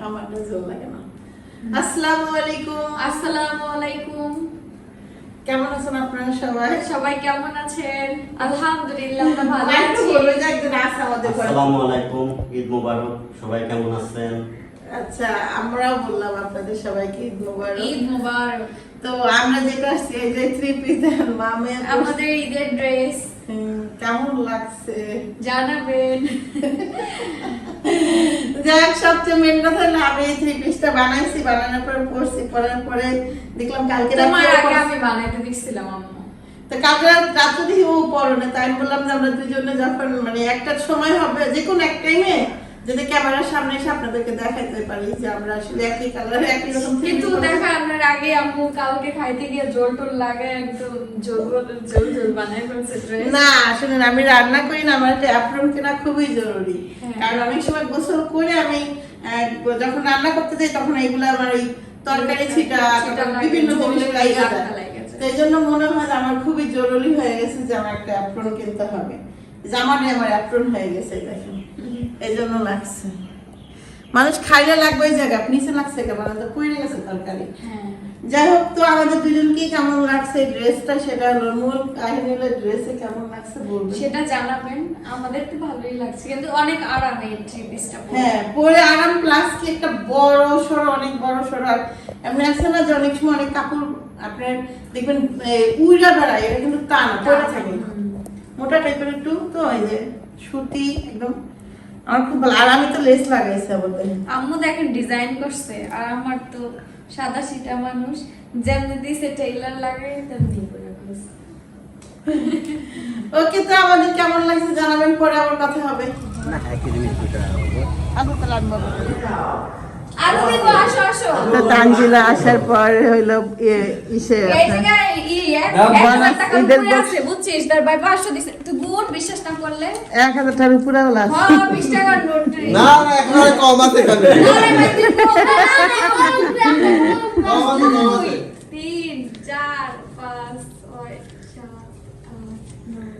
আমারটা জোর লাগে না আসসালামু আলাইকুম আসসালামু আলাইকুম কেমন আছেন আপনারা সবাই? সবাই কেমন আছেন? আলহামদুলিল্লাহ আমরা ভালো আছি। বলবে যে একজন আছে আমাদের ঘরে। আসসালামু আলাইকুম ঈদ মোবারক সবাই কেমন আছেন? আচ্ছা আমরাও বললাম আপনাদের সবাইকে ঈদ মোবারক। ঈদ মুবারক। তো আমরা যেটা আসছি এই যে থ্রি পিস মামে আমাদের ঈদের ড্রেস হুম, কেমন লাগছে? জানাবেন। যাক সবচেয়ে মেন কথা হলো আমি এই থ্রি পিসটা বানাইছি বানানোর পরে পরছি পরার পরে দেখলাম কালকে পরছি। আমি বানাইতে দিছিলাম আম্মু। তো কালকে রাত- দেখি ও পরনে তাই বললাম যে আমরা দুজনে যখন মানে একটা সময় হবে যে কোনো এক টাইমে যদি ক্যামেরার সামনে এসে আপনাদেরকে দেখাতে পারি যে আমরা আসলে একই কালার একই রকম কিন্তু দেখা আপনার আগে আম্মু কালকে খাইতে গিয়ে টোল লাগে একদম ফেলছে না শুনুন আমি রান্না করি না আমার একটা অ্যাপ্রন কেনা খুবই জরুরি। হ্যাঁ। কারণ অনেক সময় গোসল করে আমি যখন রান্না করতে যাই তখন এইগুলো আমার ওই তরকারি ছিটা বিভিন্ন জিনিস লাগে। এই জন্য মনে হয় যে আমার খুবই জরুরি হয়ে গেছে যে আমার একটা অ্যাপ্রন কিনতে হবে। জামানে আমার অ্যাপ্রন হয়ে গেছে দেখেন। এই জন্য লাগছে। মানুষ খাইলে লাগবে ওই জায়গা নিচে লাগছে কেমন তো গেছে তরকারি। হ্যাঁ। যাই হোক তো আমাদের দুজনকে কেমন লাগছে ড্রেসটা? সেটা হলো মূল কাহিনী হলো ড্রেসে কেমন লাগছে বলবেন সেটা জানাবেন। আমাদের তো ভালোই লাগছে। কিন্তু অনেক আরাম এই থ্রি পিসটা হ্যাঁ পরে আরাম প্লাস কি একটা বড় সড়ো অনেক বড় সড়ো। আর এমনি আছে না যে অনেক সময় অনেক কাপড় আপনার দেখবেন উইরা বেড়ায় এটা কিন্তু তা না পরে থাকে। মোটা টাইপের একটু তো এই যে সুতি একদম আমার খুব ভালো। আর আমি তো লেস লাগাইছি বলতে আম্মু দেখেন ডিজাইন করছে। আর আমার তো সাদা সিটা মানুষ। যেমনি দিছে টেইলার লাগাই তেমনি করে ওকে তো আমাদের কেমন লাগছে জানাবেন পরে আবার কথা হবে। না একই জিনিস দুটা তাহলে আমি বলব। আরও দিব আসো আসো তো তানজিলা আসার পর হইল ইয়ে, ইসে এই আপনার- জায়গায় ই এক হাজার টাকার ঈদের উপরে bonus। আছে বুঝছিস তার ভাই পাঁচশো দিছে তুই গুড বিশ্বাস না করলে এক হাজার টাকার উপরে হলো আছে। হ্যাঁ বিশ টাকার নোট না না এখন কম আছে এখানে আরে ভাই, তুই বল, না, না, না, কম আছে, কম আছে। তিন চার পাঁচ ছয় সাত আট নয়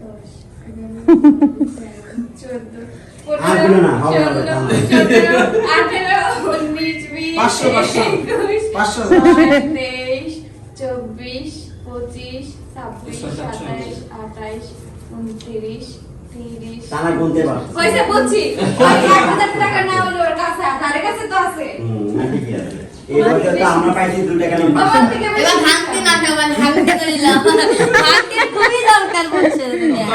দশ এগারো চোদ্দ আর দিলো না, হবে, হবে, থামো। চোদ্দ আঠেরো পাঁচশো, পাঁচশো। পাঁচশো। তেইশ চব্বিশ পঁচিশ ছাব্বিশ। সাতাইশ আঠাইশ উনত্রিশ তিরিশ। তারা গুনতে পারছে। হয়েছে বুঝছি। ওই এক হাজার টাকা না হলে কাছে তার কাছে তো আছে। হুম, না, ঠিকই আছে। এই বছর তো আমরা পাইছি দুই টাকা নোট তোমার থেকে বেশি এবার ভাঙতে না সবাই ভাঙতে করিলাম ভাঙতে খুবই দরকার বলছে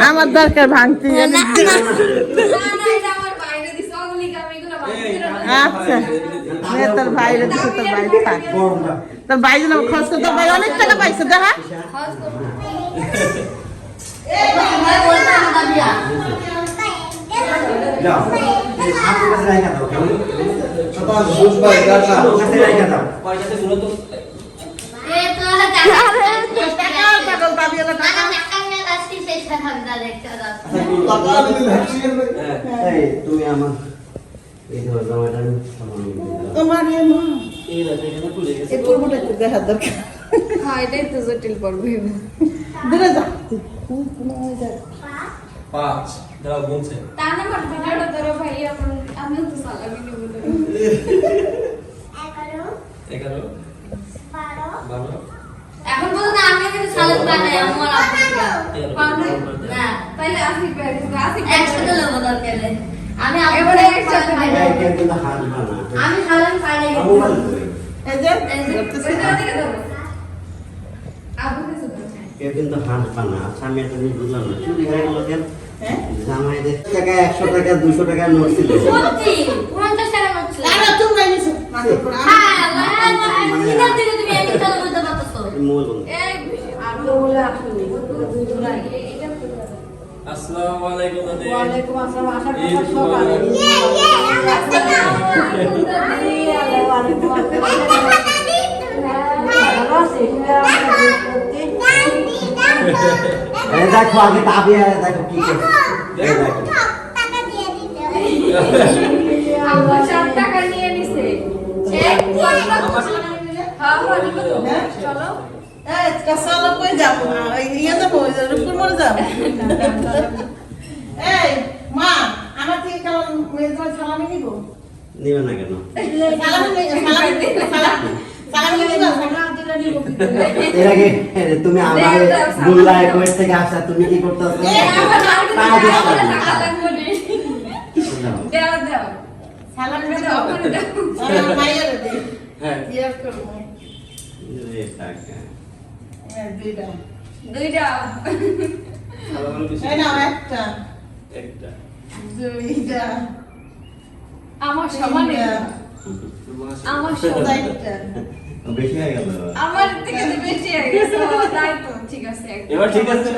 আমার দরকার ভাঙতে না না না। না এটা আমার বাইরে দিছে। অগুলিকে আমি এগুলো আচ্ছা। নে তোর ভাইরে দিছে তোর ভাই থাক বড়টা। তোর ভাই যেন খরচ করে তোর ভাই অনেক টাকা পাইছে দেখা খরচ করবো। যাও। এই আপুর কাছে রাইখা দাও, কেমন? শতাংশ বুঝবা এটা আপুর কাছে রাইখা দাও। এ তো টাকা টাকা টাকা দাবি হলো টাকা টাকা নিয়ে আসছি সেই টাকা দেখতে দাও টাকা দিলে ভ্যাকসিন এই, তুমি আমার তোমার এই পর্বটা একটু দেখার দরকার। হ্যাঁ এটাই তো জটিল কিন্তু হাত বানা। আমি খালাম খাই? এই যে আবু কিন্তু হাত। আচ্ছা, আমি বুঝলাম না। চুরি হয়ে গেল কেন? জামাইদের টাকা একশো টাকা দুশো টাকা নোট ছিল পঞ্চাশ তোমরা নিছো আরও এটা আসসালামু আলাইকুম দাদি ওয়ালাইকুম আসসালাম আশা করি সকালে মুবারক। ভালো আছি এই দেখো আগে তাবিয়া দেখো কি দেখো। আম্মু চার টাকা নিয়ে নিছে এক পয়সা হ্যাঁ হ্যাঁ নিব তো। হ্যাঁ? চলো এই কাসালো কই যাব? ওই ইয়ে নিব? নিবে না কেন? সালামি নিব সালামি নিব সালামি সালামি নিব? এর আগে তুমি আমার বুল্লায় কোয়েট থেকে আসা তুমি কি দাও সালামি দাও, দুইটা। দুইটা। ভালো ভালো কিছু এই নাও একটা। একটা। দুইটা। আমার সমানে আমার সমান। বেশি হয়ে গেল আমার থেকে তো বেশি হয়ে গেছে। তাই তো ঠিক আছে এবার ঠিক আছে?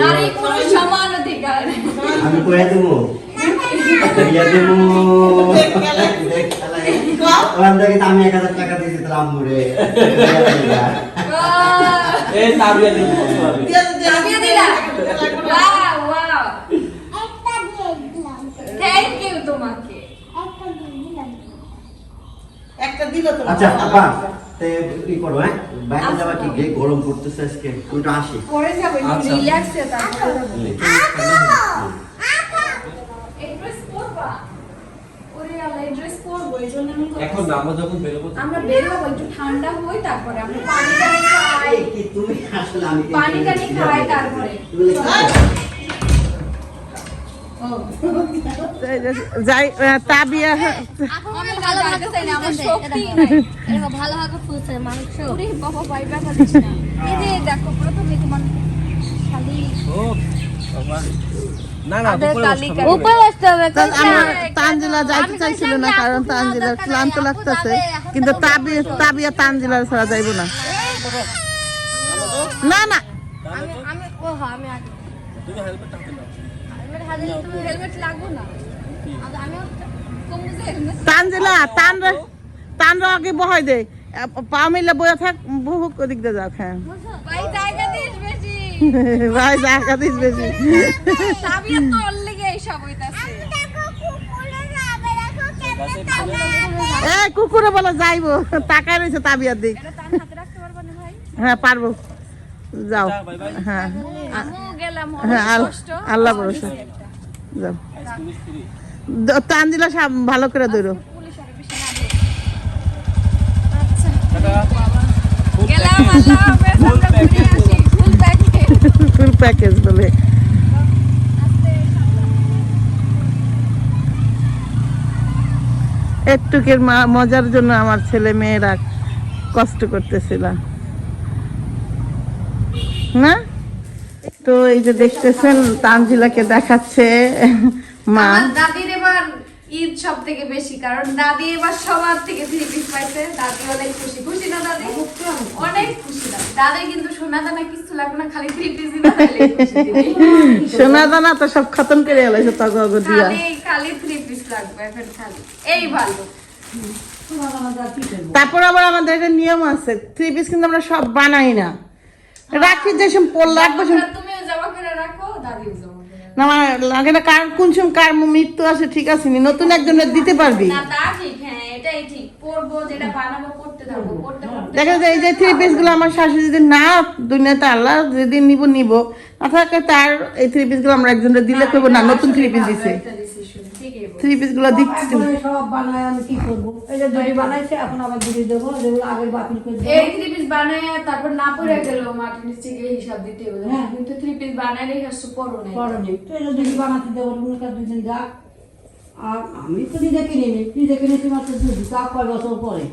নারী পুরুষ সমান অধিকার। আমি কয়ে দেবো। ইয়া দেবো। ওখান থেকে আমি এক হাজার টাকা দিয়েছি তোর তাবিয়া দিন দিয়া একটা দিল তো আচ্ছা আপা তে কি করব হ্যাঁ? বাইরে যাবা কি? গে গরম পড়তেছে আজকে। তো আসি পরে যাব আচ্ছা। তারপরে যাব। হুম। এই dress পরবা? ওরে আল্লাহ, পরবো, এই জন্য আমি করতেছি। এখন আমরা যখন বেরোবো আমরা বের হব একটু ঠান্ডা হই তারপরে আমরা পানি টানি খাই। কি তুমি আসলে আমি পানি টানি খাই তারপরে? যাই তাবিয়া। ভালো আমার ফুলছে, মাংস বাবা ভাই না। এই যে দেখো প্রথমে তোমার খালি তানজিলা যাইতে চাইছিল না কারণ তানজিলার ক্লান্ত লাগতেছে। কিন্তু তাবিয়া তানজিলার ছাড়া যাইব না। না না। আগে বহাই দে। পা মিলে বয়ে থাক বহু দিক দিয়ে যাক হ্যাঁ ভাই জায়গা দিস বেশি ভাই জায়গা দিস বেশি। তাবিয়া তো ওর লেগে এইসব হইতাছে। এ কুকুরে বলে যাইবো। টাকা রয়েছে তাবিয়ার দিক। এটা তার হাতে রাখতে পারবা না ভাই? হ্যাঁ পারব। যাও। হ্যাঁ। হ্যাঁ আল্লাহ ভরসা। যাও। পুলিশ ফ্রি দ- তানজিলা সাব- ভালো করে ধরো। পুলিশ আর বেশি না দে। আচ্ছা গেলাম আল্লাহ হাফেজ আমরা ঘুরে আসি ফুল প্যাকেট ফুল প্যাকেজ বলে। একটুকের মজার জন্য আমার ছেলে মেয়েরা কষ্ট করতেছিল। না? তো এই যে দেখতেছেন, তানজিলাকে দেখাচ্ছে মা। দাদির ঈদ সব থেকে বেশি কারণ দাদি এবার সবার থেকে থ্রি পিস পাইছে। দাদি অনেক খুশি। খুশি না দাদি? অনেক খুশি। দাদি। দাদি কিন্তু সোনা দানা কিছু লাগবে না খালি থ্রি পিস দিবে। সোনা দানা তো সব খতম করে এলাইছে দিয়া। খালি খালি থ্রি পিস লাগবে এখন খালি। এই ভালো। তারপর আবার আমাদের একটা নিয়ম আছে থ্রি পিস কিন্তু আমরা সব বানাই না। রাখি যে সব পড়লে রাখব জামা তুমিও জমা করে রাখো দাদিও জমা করে রাখো। না আমার লাগে না কার কোন সময় কার মৃত্যু আছে ঠিক আছে নি নতুন একজনের দিতে পারবি। না তা ঠিক হ্যাঁ দেখা যায় এই যে থ্রি পিসগুলো আমার শাশুড়ি যদি না দুনিয়াতে আল্লাহ যেদিন নিব নিব। না থাকে তার এই থ্রি পিসগুলো আমরা একজনের দিলে করব না নতুন থ্রি পিস দিছে একটা decision, ঠিকই বলছো। থ্রি পিসগুলো দিচ্ছি সব বানায় আমি কি করব? এই যে দুটি বানাইছে এখন আবার দুটি দেবো যেগুলো আগের বাতিল করে দেবো। এই থ্রি পিস বানায় তারপর না পড়ে গেল মাটির নিচে গিয়ে হিসাব দিতে হবে। হ্যাঁ। কিন্তু থ্রি পিস বানায় রেখে আসছো পড়ো নাই নেই তো এই যে দুটি বানাতে দেবো তুমি কার দুদিন যাক। আর আমি তো নিজে কিনে নিই নিজে কিনেছি মাত্র দুটি তা কয় বছর পরে?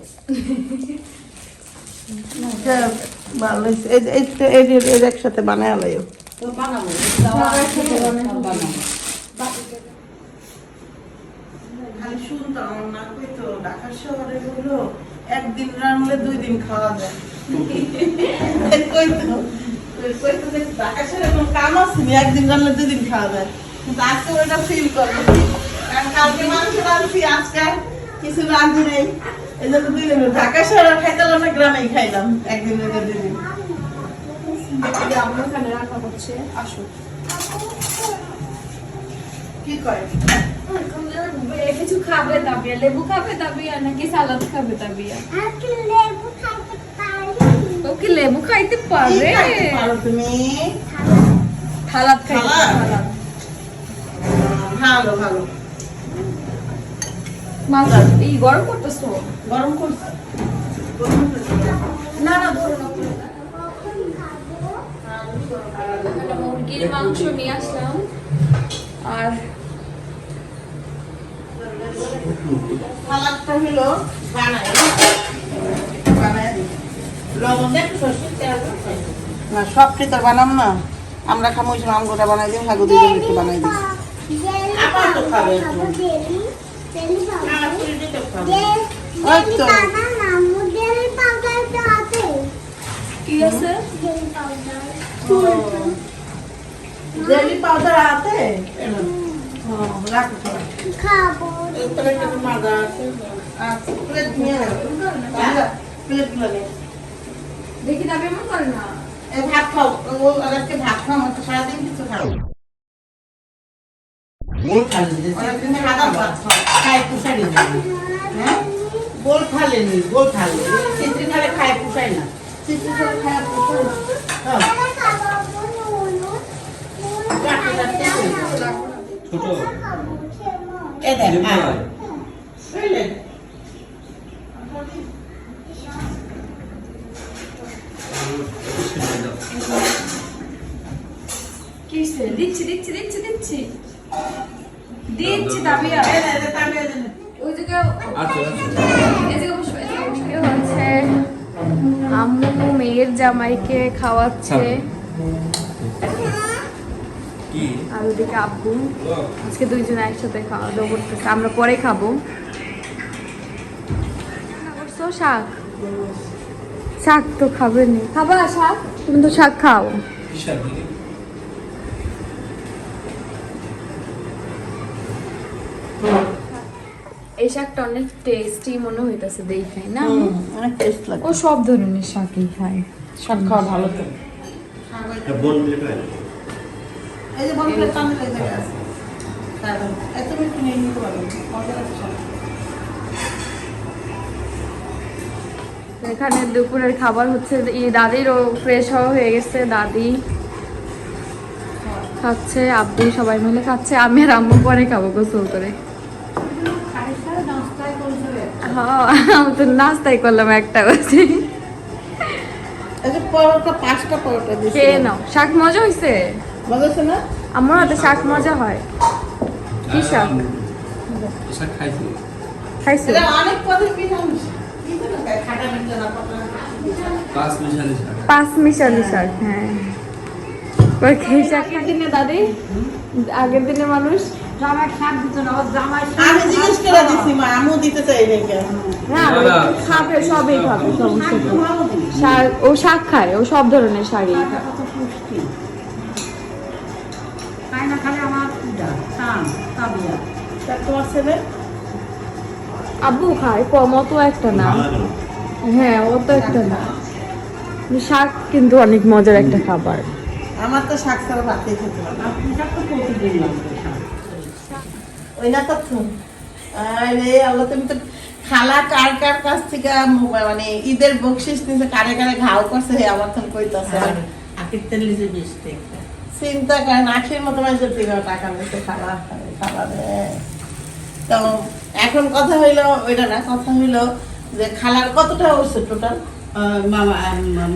ভালো এই একসাথে বানায় আলাইও। তো বানাবো। বানাবো। শুনতাম না কইতো ঢাকা শহরে হলো একদিন রান্নলে দুই দিন খাওয়া যায়। কইতো আজকে ওটা ফিল আজকে কিছু রাঁধি নেই। এই জন্য দুই দিন ঢাকা শহরে গ্রামেই খাইলাম, একদিন দুই দিন আপনার ওখানে রাখা হচ্ছে আসো কি কয়? কিছু খাবে তাবিয়া লেবু খাবে তাবিয়া নাকি সালাদ খাবে তাবিয়া ও কি লেবু খাইতে পারে? তুমি? সালাদ খাইতে সালাদ? সালাদ। ভালো ভালো। মাছ এই গরম করতেছো? গরম করছে। না না ধরো না। ধরো না। এখানে মুরগির মাংস নিয়ে আসলাম। আর সালাদটা হলো বানাই। বানাই। লবণ দিয়ে সরষের তেল না সব তোর বানাম না? আমরা খামো সময় আমগোটা বানাই দিই হাগু দিয়ে একটু বানাই দিই। তো তো তো। কি আছে? জেলি পাউডার আছে একটু মাজা আছে। প্লেট নিয়ে নাও। প্লেটগুলো নে। দেখি দাবি এমন করে না ভাত খাও ও আজকে ভাত খাও আমার তো সারাদিন কিছু খাও গোল খালি দিতে অনেকদিন সাদা খায় পুষাই না হ্যাঁ খালেনি খালে খায় পুষায় না। ছোট। এ দেখ হ্যাঁ। দিচ্ছি দিচ্ছি দিচ্ছি দিচ্ছি। দিচ্ছি দে ওই জায়গায় আচ্ছা আচ্ছা এই জায়গায় বসো এই জায়গায় বসো। এ হচ্ছে আম্মু মেয়ের জামাইকে খাওয়াচ্ছে। কি আর ওদিকে আব্বু। আজকে দুইজন একসাথে খাওয়া দাওয়া করতেছে। আমরা পরে খাব। করছ শাক? শাক তো খাবে নি খাবা শাক? তুমি তো শাক খাও। এই শাকটা অনেক টেস্টি মনে হইতাছে দেখাই না? অনেক টেস্ট লাগে ও সব ধরনের শাকই খায়। শাক খাওয়া ভালো তো? এই যে বন প্লেট টান আছে এত মিষ্টি নিয়ে নিতে পারবেন মজা আছে সব। এখানে দুপুরের খাবার হচ্ছে দাদিরও ফ্রেশ হওয়া হয়ে গেছে দাদি খাচ্ছে আব্বু সবাই মিলে খাচ্ছে আমি আর আম্মু পরে খাব গোসল করে। হ্যাঁ আমি তো নাস্তাই করলাম একটা বাজে। পরোটা পাঁচটা পরোটা খেয়ে নাও। শাক মজা হয়েছে আমার হাতে শাক মজা হয়। কি শাক? শাক খাইছি। পাঁচ মিশালি শাক। পাঁচ মিশালি শাক হ্যাঁ। শাক? আগের দিনে দাদি আগের দিনে মানুষ জামাই শাক দিত না ওর জামাই শাক আমি জিজ্ঞেস করে দিছি মা আমু দিতে না ও শাক ও শাক খায় ও সব ধরনের শাড়ি খায় তোমার ছেলে আব্বু খায় কম অত একটা না। হ্যাঁ অত একটা না। শাক কিন্তু অনেক মজার একটা খাবার। আমার তো শাক ছাড়া ভাতেই খেতে পারে ওই না তো আরে আল্লাহ তুমি তো খালা কার কার কাছ থেকে মানে ঈদের বকশিস নিছে কারে কারে ঘাও করছে হে আমার তো কইতাছে। তেল নিচে বিশ চিন্তা করেন আখির মতো মানুষের থেকে টাকা নিতে খালা খালা তো এখন কথা হইল ওইটা না কথা হইল যে খালার কতটা হচ্ছে টোটাল মামা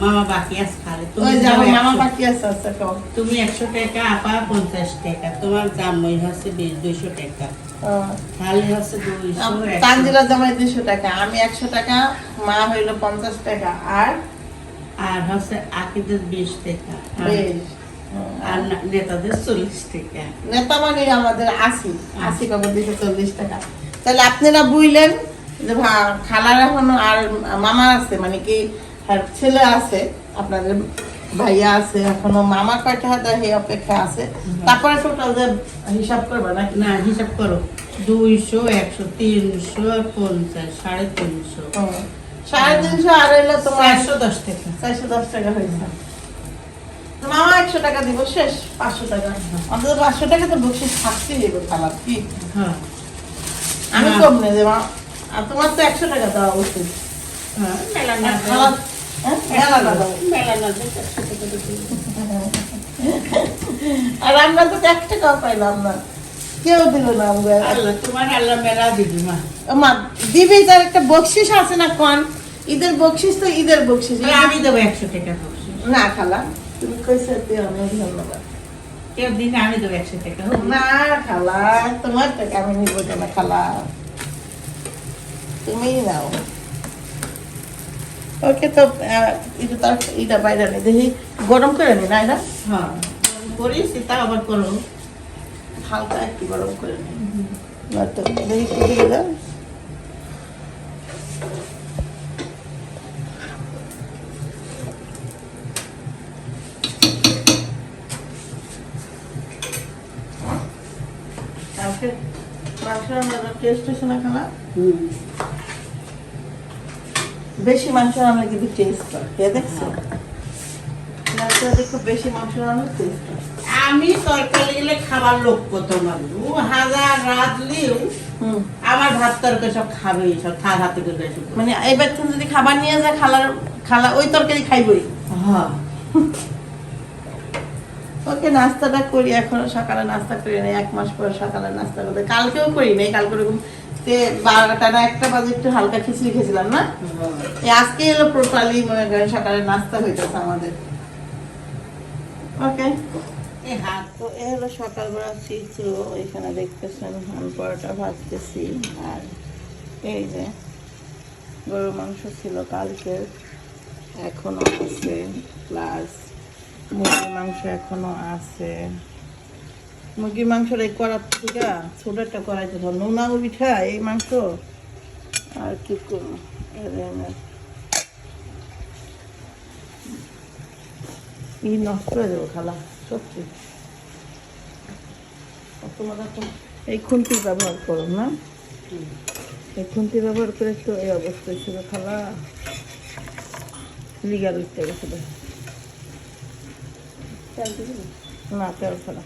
মামা বাকি আছে খালে। তুমি মামা বাকি আছে আছে তুমি একশো টাকা আপা পঞ্চাশ টাকা। তোমার জামাই হচ্ছে বিশ দুইশো। তানজিলা জামাই টাকা আমি একশো টাকা মা হইল পঞ্চাশ টাকা আর? আর হচ্ছে আকিদের বিশ টাকা। আর- না- নেতাদের চল্লিশ টাকা নেতা মানে আমাদের আশি আশি পাবো দুশো চল্লিশ টাকা। তাহলে আপনারা বুঝলেন যে খালার এখনও আর মামা আছে মানে কি ছেলে আছে আপনাদের ভাইয়া আছে এখনও মামা কয়টা হাতে অপেক্ষা আছে। তারপরে টোটাল যে হিসাব করবে নাকি না হিসাব করো। দুইশো একশো তিনশো পঞ্চাশ সাড়ে তিনশো। সাড়ে তিনশো আর হইল তোমার চারশো দশ টাকা। চারশো দশ টাকা হয়েছে মামা একশো টাকা দিব শেষ পাঁচশো টাকা। অন্তত পাঁচশো টাকা তো বকশিস থাকতেই দেবো খালার কি? হ্যাঁ। আমি হ্যাঁ। কম নেই দেবা আর তোমার তো একশো টাকা দেওয়া উচিত হ্যাঁ আর আমরা তো এক টাকাও পাইলাম না। কেউ দিল না তোমার আল্লাহ মেলা দিবি মা। মা দিবি তার একটা বকশিস আছে না কোন? ঈদের বকশিস তো ঈদের বকশিস। আমি দেবো একশো টাকা। না খালা। তুমি কইছে দিও অনেক ধন্যবাদ কেউ দিনে আমি দেবো একশো না। না খালা তোমার টাকা আমি নিব না খালা। তুমি নাও। ওকে তো এটা তার এটা বাইরে নেই। দেখি গরম করে নি না এটা? হ্যাঁ করিস তা আবার করো হালকা একটু গরম করে নি। নয়তো দেখি মাংস টেস্ট হয়েছে না খানা বেশি মাংস রান্না কিন্তু টেস্ট হয় কে দেখছ? দেখো বেশি মাংস রান্না টেস্ট হয়। আমি তরকারি গেলে খাবার লোক কত ও হাজার রাঁধলেও হুম। আমার ভাত তরকারি সব খাবে সব হাতে করে মানে এবার তুমি যদি খাবার নিয়ে যায় খালার খালা ওই তরকারি খাইবই। হ্যাঁ। ওকে নাস্তাটা করি এখনও সকালে নাস্তা করি না এক মাস পর সকালে নাস্তা করতে। কালকেও করি নাই কালকে ওরকম তে বারোটা না একটা বাজে একটু হালকা খিচুড়ি খেয়েছিলাম না? এই আজকে এলো প্রপারলি মনে করেন সকালে নাস্তা হইতেছে আমাদের। ওকে? তো এ হলো সকালবেলা চিত্র এখানে দেখতেছেন আমি পরোটা ভাজতেছি আর এই যে গরু মাংস ছিল কালকে এখনও আছে প্লাস মুরগির মাংস এখনও আছে। মুরগির মাংসর এই করার থেকে ছোট একটা ধর, নোনা পিঠা, এই মাংস। আর কি নষ্ট হয়ে যাব খালা, সত্যি। এই খুন্তি ব্যবহার করো না? এই খুন্তি ব্যবহার করে তো এই অবস্থায় ছিল খালা। লিগার উঠতে গেছিল? না তেল ছাড়া